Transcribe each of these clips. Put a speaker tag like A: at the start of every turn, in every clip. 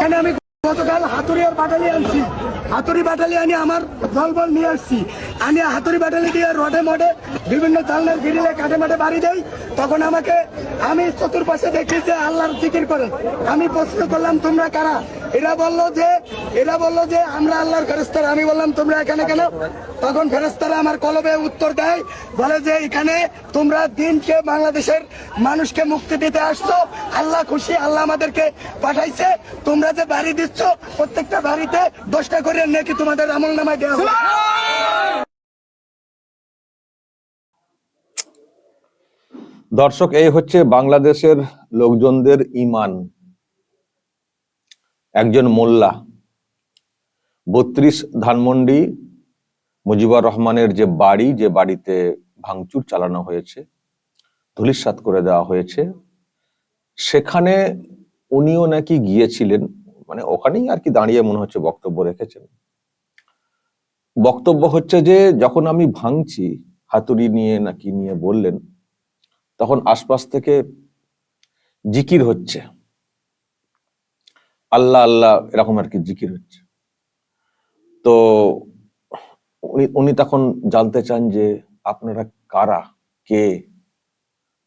A: এখানে আমি গতকাল হাতুড়ি আর বাটালি আনছি। হাতুড়ি বাটালি আনি আমার দলবল নিয়ে আসছি। আনি হাতুড়ি বাটালি দিয়ে রডে মডে বিভিন্ন জানলার গিরিলে কাঠে মাঠে বাড়ি দেই। তখন আমাকে আমি চতুর্পাশে দেখি যে আল্লাহর জিকির করে। আমি প্রশ্ন করলাম, তোমরা কারা? এরা বলল যে, এরা বলল যে, আমরা আল্লাহর ফেরেস্তারা আমি বললাম, তোমরা এখানে কেন? তখন ফেরেস্তারা আমার কলবে উত্তর দেয়, বলে যে, এখানে তোমরা দিনকে বাংলাদেশের মানুষকে মুক্তি দিতে আসছো। আল্লাহ খুশি, আল্লাহ আমাদেরকে পাঠাইছে। তোমরা যে বাড়ি দিচ্ছ, প্রত্যেকটা বাড়িতে দশটা করে নাকি তোমাদের আমল নামায় দেওয়া
B: দর্শক, এই হচ্ছে বাংলাদেশের লোকজনদের ইমান একজন মোল্লা। বত্রিশ ধানমন্ডি মুজিবুর রহমানের যে বাড়ি, যে বাড়িতে ভাঙচুর চালানো হয়েছে ধুলিস্বাত করে দেওয়া হয়েছে, সেখানে উনিও নাকি গিয়েছিলেন মানে ওখানেই আর কি দাঁড়িয়ে মনে হচ্ছে বক্তব্য রেখেছেন। বক্তব্য হচ্ছে যে, যখন আমি ভাঙছি, হাতুড়ি নিয়ে নাকি নিয়ে বললেন, তখন আশপাশ থেকে জিকির হচ্ছে। আল্লাহ আল্লাহ এরকম আর কি জিকির হচ্ছে। তো উনি উনি তখন জানতে চান যে আপনারা কারা, কে?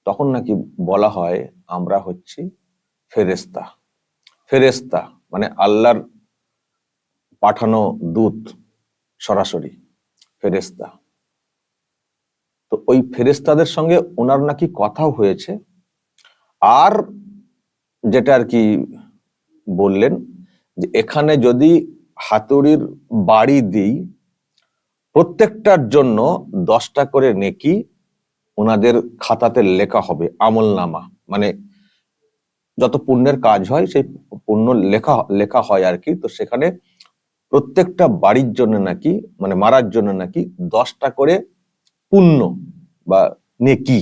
B: তখন নাকি বলা হয়, আমরা হচ্ছি ফেরেস্তা ফেরেস্তা মানে আল্লাহর পাঠানো দূত সরাসরি ফেরেস্তা তো ওই ফেরেস্তাদের সঙ্গে ওনার নাকি কথাও হয়েছে। আর যেটা আর কি বললেন যে এখানে যদি হাতুড়ির বাড়ি দিই, প্রত্যেকটার জন্য দশটা করে নেকি ওনাদের খাতাতে লেখা হবে আমল নামা মানে যত পুণ্যের কাজ হয়, সেই পুণ্য লেখা লেখা হয় আর কি। তো সেখানে প্রত্যেকটা বাড়ির জন্য নাকি মানে মারার জন্য নাকি দশটা করে পুণ্য বা নেকি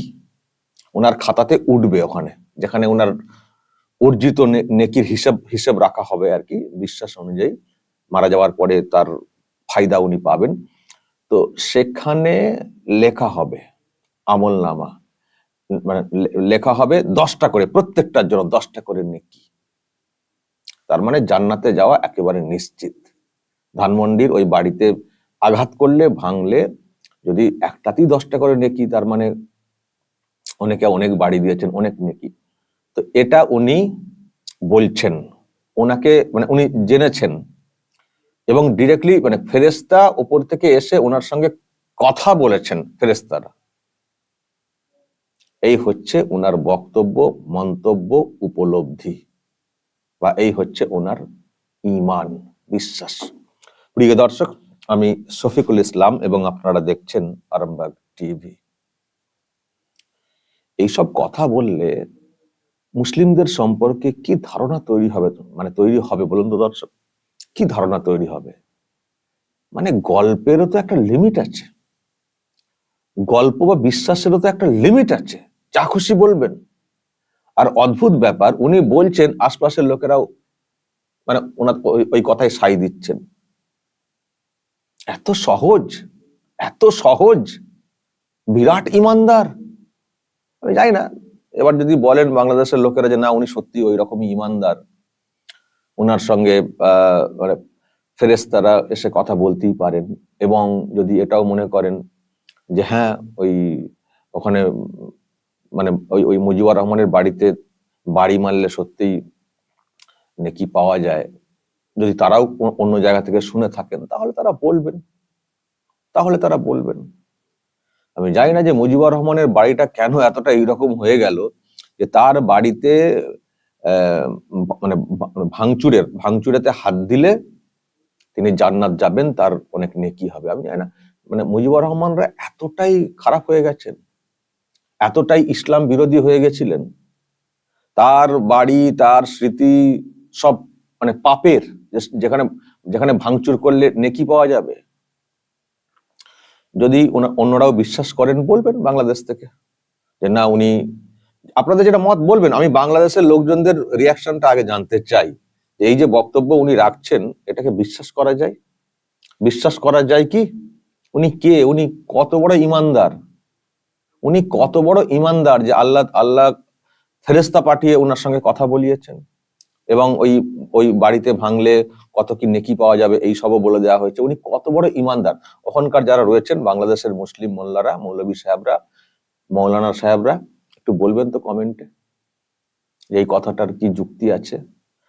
B: ওনার খাতাতে উঠবে ওখানে, যেখানে ওনার অর্জিত নেকির হিসাব হিসাব রাখা হবে আর কি, বিশ্বাস অনুযায়ী। মারা যাওয়ার পরে তার ফায়দা উনি পাবেন। তো সেখানে লেখা হবে আমল নামা মানে লেখা হবে দশটা করে, প্রত্যেকটার জন্য দশটা করে নেকি। তার মানে জান্নাতে যাওয়া একেবারে নিশ্চিত। ধানমন্ডির ওই বাড়িতে আঘাত করলে, ভাঙলে, যদি একটাতেই দশটা করে নেকি, তার মানে অনেকে অনেক বাড়ি দিয়েছেন, অনেক নেকি। তো এটা উনি বলছেন। ওনাকে মানে উনি জেনেছেন। এবং ডিরেক্টলি মানে ফেরেস্তা উপর থেকে এসে ওনার সঙ্গে কথা বলেছেন ফেরেস্তারা এই হচ্ছে ওনার বক্তব্য, মন্তব্য, উপলব্ধি। বা এই হচ্ছে ওনার ইমান বিশ্বাস। প্রিয় দর্শক, আমি শফিকুল ইসলাম এবং আপনারা দেখছেন আরামবাগ টিভি। এইসব কথা বললে মুসলিমদের সম্পর্কে কি ধারণা তৈরি হবে? মানে তৈরি হবে বলুন তো দর্শক, কি ধারণা তৈরি হবে? মানে গল্পেরও তো একটা লিমিট আছে। গল্প বা বিশ্বাসেরও তো একটা লিমিট আছে। যা খুশি বলবেন। আর অদ্ভুত ব্যাপার, উনি বলছেন, আশপাশের লোকেরাও মানে ওনার ওই- কথাই সাই দিচ্ছেন। এত সহজ এত সহজ। বিরাট ইমানদার। আমি জানি না এবার যদি বলেন বাংলাদেশের লোকেরা যে, না, উনি সত্যি ওই রকমই ইমানদার। ওনার সঙ্গে মানে ফেরেস্তারা এসে কথা বলতেই পারেন এবং যদি এটাও মনে করেন যে হ্যাঁ ওই ওখানে মানে ওই ওই মুজিবুর রহমানের বাড়িতে বাড়ি মারলে সত্যিই নেকি পাওয়া যায়। যদি তারাও অন্য জায়গা থেকে শুনে থাকেন, তাহলে তারা বলবেন। তাহলে তারা বলবেন। আমি জানি না যে মুজিবুর রহমানের বাড়িটা কেন এতটা এইরকম হয়ে গেল যে তার বাড়িতে মানে ভাঙচুরের, ভাঙচুরেতে হাত দিলে তিনি জান্নাত যাবেন, তার অনেক নেকি হবে। আমি জানি না মানে মুজিবুর রহমানরা এতটাই খারাপ হয়ে গেছেন, এতটাই ইসলাম বিরোধী হয়ে গেছিলেন, তার বাড়ি, তার স্মৃতি সব মানে পাপের যেখানে যেখানে ভাঙচুর করলে নেকি পাওয়া যাবে। যদি অন্যরাও বিশ্বাস করেন, বলবেন বাংলাদেশ থেকে। যে না, উনি, আপনাদের যেটা মত বলবেন, আমি বাংলাদেশের লোকজনদের রিয়াকশনটা আগে জানতে চাই। এই যে বক্তব্য উনি রাখছেন, এটাকে বিশ্বাস করা যায়? বিশ্বাস করা যায় কি? উনি কে? উনি কত বড় ইমানদার? উনি কত বড় ইমানদার যে আল্লাহ আল্লাহ ফেরেস্তা পাঠিয়ে ওনার সঙ্গে কথা বলিয়েছেন? এবং ওই ওই বাড়িতে ভাঙলে কত কি নেকি পাওয়া যাবে, এই সবও বলে দেওয়া হয়েছে। উনি কত বড় ইমানদার। ওখানকার যারা রয়েছেন, বাংলাদেশের মুসলিম মোল্লারা মৌলবী সাহেবরা, মৌলানা সাহেবরা, একটু বলবেন তো কমেন্টে যে এই কথাটার কি যুক্তি আছে?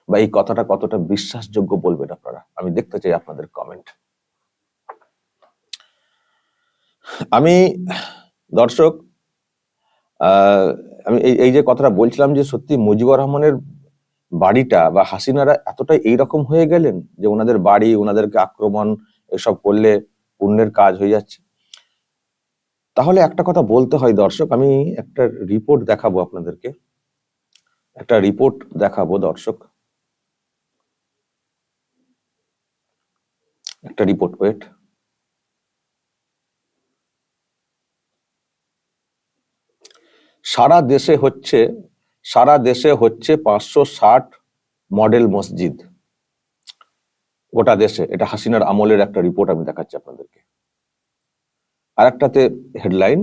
B: বা এই কথাটা কতটা বিশ্বাসযোগ্য বলবেন আপনারা? আমি দেখতে চাই আপনাদের কমেন্ট আমি, দর্শক আমি এই যে কথাটা বলছিলাম যে সত্যি মুজিবুর রহমানের বাড়িটা বা হাসিনারা এতটাই এইরকম হয়ে গেলেন যে ওনাদের বাড়ি, ওনাদেরকে আক্রমণ এসব করলে পুণ্যের কাজ হয়ে যাচ্ছে। তাহলে একটা কথা বলতে হয় দর্শক, আমি একটা রিপোর্ট দেখাবো আপনাদেরকে। একটা রিপোর্ট দেখাবো দর্শক। একটা রিপোর্ট ওয়েট সারা দেশে হচ্ছে সারা দেশে হচ্ছে পাঁচশো ষাট মডেল মসজিদ। গোটা দেশে। এটা হাসিনার আমলের একটা রিপোর্ট আমি দেখাচ্ছি আপনাদেরকে। আর একটাতে হেডলাইন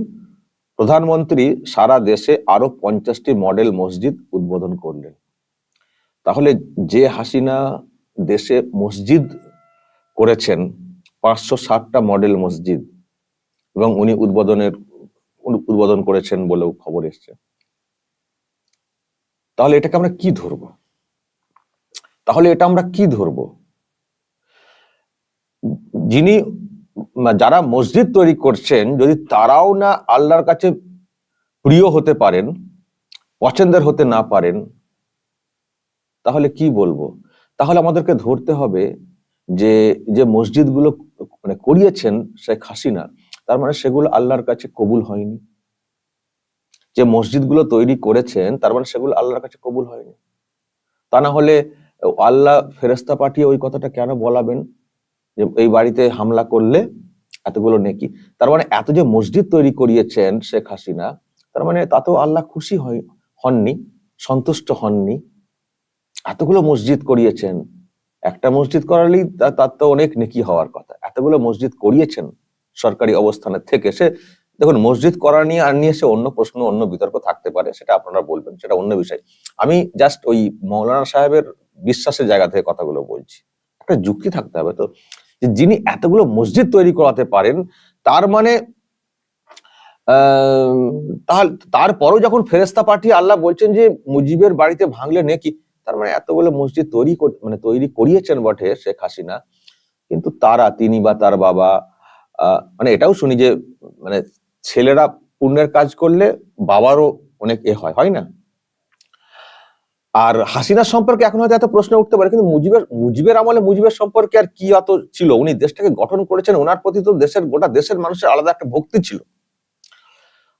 B: প্রধানমন্ত্রী সারা দেশে আরও পঞ্চাশটি মডেল মসজিদ উদ্বোধন করলেন। তাহলে যে হাসিনা দেশে মসজিদ করেছেন, পাঁচশো ষাটটা মডেল মসজিদ, এবং উনি উদ্বোধনের উদ্বোধন করেছেন বলেও খবর এসছে। তাহলে এটাকে আমরা কি ধরবো? তাহলে এটা আমরা কি ধরবো? যিনি যারা মসজিদ তৈরি করছেন, যদি তারাও না আল্লাহর কাছে প্রিয় হতে পারেন, পছন্দের হতে না পারেন, তাহলে কি বলব? তাহলে আমাদেরকে ধরতে হবে যে যে মসজিদগুলো মানে করিয়েছেন শেখ হাসিনা, তার মানে সেগুলো আল্লাহর কাছে কবুল হয়নি। যে মসজিদগুলো তৈরি করেছেন, তার মানে সেগুলো আল্লাহর কাছে কবুল হয়নি। তা না হলে আল্লাহ ফেরেস্তা পাঠিয়ে ওই কথাটা কেন বলাবেন? যে এই বাড়িতে হামলা করলে এতগুলো নেকি। তার মানে এত যে মসজিদ তৈরি করিয়েছেন শেখ হাসিনা, তার মানে তাতেও আল্লাহ খুশি হয় হননি, সন্তুষ্ট হননি। এতগুলো মসজিদ করিয়েছেন, একটা মসজিদ করালেই তার তো অনেক নেকি হওয়ার কথা। এতগুলো মসজিদ করিয়েছেন সরকারি অবস্থানে থেকে, সে দেখুন, মসজিদ করা নিয়ে আর নিয়ে সে অন্য প্রশ্ন, অন্য বিতর্ক থাকতে পারে, সেটা আপনারা বলবেন, সেটা অন্য বিষয়। আমি জাস্ট ওই মৌলানা সাহেবের বিশ্বাসের জায়গা থেকে কথাগুলো বলছি। একটা যুক্তি থাকতে হবে তো, যে যিনি এতগুলো মসজিদ তৈরি করাতে পারেন, তার মানে তাহলে তারপরও যখন ফেরেস্তা পাঠিয়ে আল্লাহ বলছেন যে মুজিবের বাড়িতে ভাঙলে নেকি, তার মানে এতগুলো মসজিদ তৈরি মানে তৈরি করিয়েছেন বটে শেখ হাসিনা, কিন্তু তারা, তিনি বা তার বাবা মানে এটাও শুনি যে মানে ছেলেরা পুণ্যের কাজ করলে বাবারও অনেক এ হয় হয় না? আর হাসিনার সম্পর্কে এখন হয়তো এত প্রশ্ন উঠতে পারে, কিন্তু মুজিবের মুজিবের আমলে মুজিবের সম্পর্কে আর কি অত ছিল? উনি দেশটাকে গঠন করেছেন, ওনার প্রতি তো দেশের, গোটা দেশের মানুষের আলাদা একটা ভক্তি ছিল।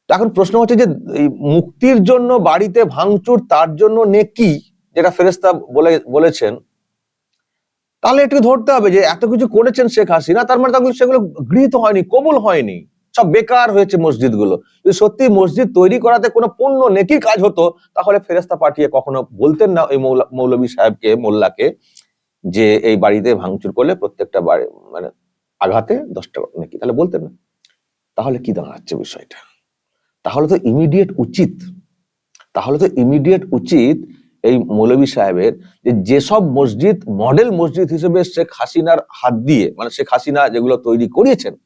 B: তো এখন প্রশ্ন হচ্ছে যে মুক্তির জন্য বাড়িতে ভাঙচুর তার জন্য নেকি যেটা ফেরেস্তা বলে, বলেছেন। তাহলে একটু ধরতে হবে যে, এত কিছু করেছেন শেখ হাসিনা, তার মানে সেগুলো গৃহীত হয়নি, কবুল হয়নি। সব বেকার হয়েছে মসজিদগুলো। যদি সত্যি মসজিদ তৈরি করাতে কোনো পণ্য নেকির কাজ হতো, তাহলে ফেরেস্তা পাঠিয়ে কখনো বলতেন না ওই মৌলা- মৌলবী সাহেবকে, মোল্লাকে, যে এই বাড়িতে ভাঙচুর করলে প্রত্যেকটা বাড়ি মানে আঘাতে দশটা নাকি। তাহলে বলতেন না। তাহলে কি দাঁড়াচ্ছে বিষয়টা? তাহলে তো ইমিডিয়েট উচিত। তাহলে তো ইমিডিয়েট উচিত এই মৌলবী সাহেবের যে যেসব মসজিদ মডেল মসজিদ হিসেবে শেখ হাসিনার হাত দিয়ে মানে শেখ হাসিনা যেগুলো তৈরি করিয়েছেন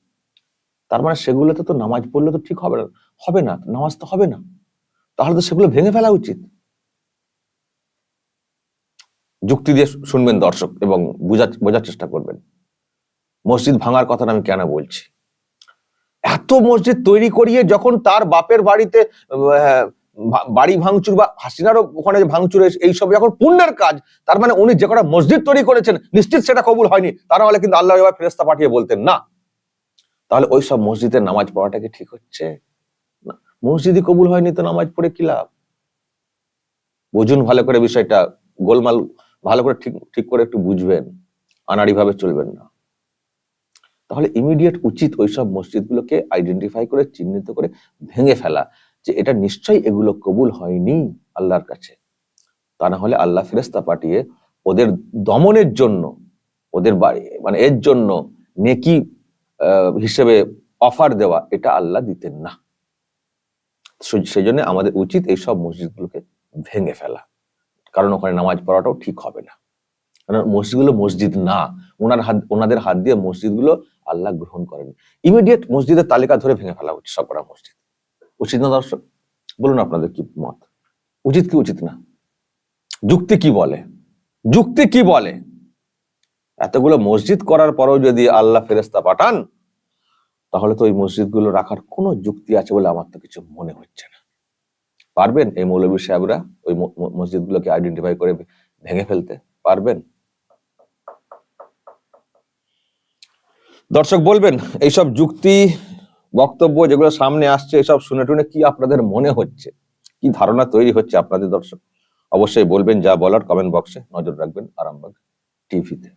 B: তার মানে সেগুলোতে তো নামাজ পড়লে তো ঠিক হবে না হবে না, নামাজ তো হবে না। তাহলে তো সেগুলো ভেঙে ফেলা উচিত। যুক্তি দিয়ে শুনবেন দর্শক এবং বোঝার চেষ্টা করবেন। মসজিদ ভাঙার কথাটা আমি কেন বলছি? এত মসজিদ তৈরি করিয়ে যখন তার বাপের বাড়িতে বাড়ি ভাঙচুর বা হাসিনারও ওখানে ভাঙচুর এইসব যখন পুণ্যের কাজ, তার মানে উনি যে কটা মসজিদ তৈরি করেছেন, নিশ্চিত সেটা কবুল হয়নি। তার নাহলে কিন্তু আল্লাহ ফেরেস্তা পাঠিয়ে বলতেন, না। তাহলে ওই সব মসজিদের নামাজ পড়াটা কি ঠিক হচ্ছে? না, মসজিদই কবুল হয়নি তো নামাজ পড়ে কি লাভ? বুঝুন ভালো করে বিষয়টা, গোলমাল ভালো করে ঠিক ঠিক করে একটু বুঝবেন আনাড়ি ভাবে চলবেন না। তাহলে ইমিডিয়েট উচিত ওইসব মসজিদগুলোকে আইডেন্টিফাই করে, চিহ্নিত করে ভেঙে ফেলা যে এটা নিশ্চয়ই এগুলো কবুল হয়নি আল্লাহর কাছে। তা না হলে আল্লাহ ফেরেস্তা পাঠিয়ে ওদের দমনের জন্য, ওদের বাড়ি মানে এর জন্য নেকি হিসেবে অফার দেওয়া, এটা আল্লাহ দিতেন না। সেই জন্য আমাদের উচিত এইসব মসজিদগুলোকে ভেঙে ফেলা। কারণ ওখানে নামাজ পড়াটাও ঠিক হবে না। কারণ মসজিদগুলো মসজিদ না, ওনার হাত, ওনাদের হাত দিয়ে মসজিদগুলো আল্লাহ গ্রহণ করেন। ইমিডিয়েট মসজিদের তালিকা ধরে ভেঙে ফেলা হচ্ছে সবকটা মসজিদ। উচিত না দর্শক? বলুন আপনাদের কি মত? উচিত কি উচিত না? যুক্তি কি বলে? যুক্তি কি বলে? এতগুলো মসজিদ করার পরেও যদি আল্লাহ ফেরেস্তা পাঠান তাহলে তো ওই মসজিদগুলো রাখার কোনো যুক্তি আছে বলে আমার তো কিছু মনে হচ্ছে না। পারবেন এই মৌলবী সাহেবরা ওই মসজিদগুলোকে আইডেন্টিফাই করে ভেঙে ফেলতে? পারবেন? দর্শক, বলবেন, এইসব যুক্তি, বক্তব্য যেগুলো সামনে আসছে, এসব শুনে টুনে কি আপনাদের মনে হচ্ছে? কি ধারণা তৈরি হচ্ছে আপনাদের দর্শক? অবশ্যই বলবেন যা বলার কমেন্ট বক্সে নজর রাখবেন আরামবাগ টিভিতে।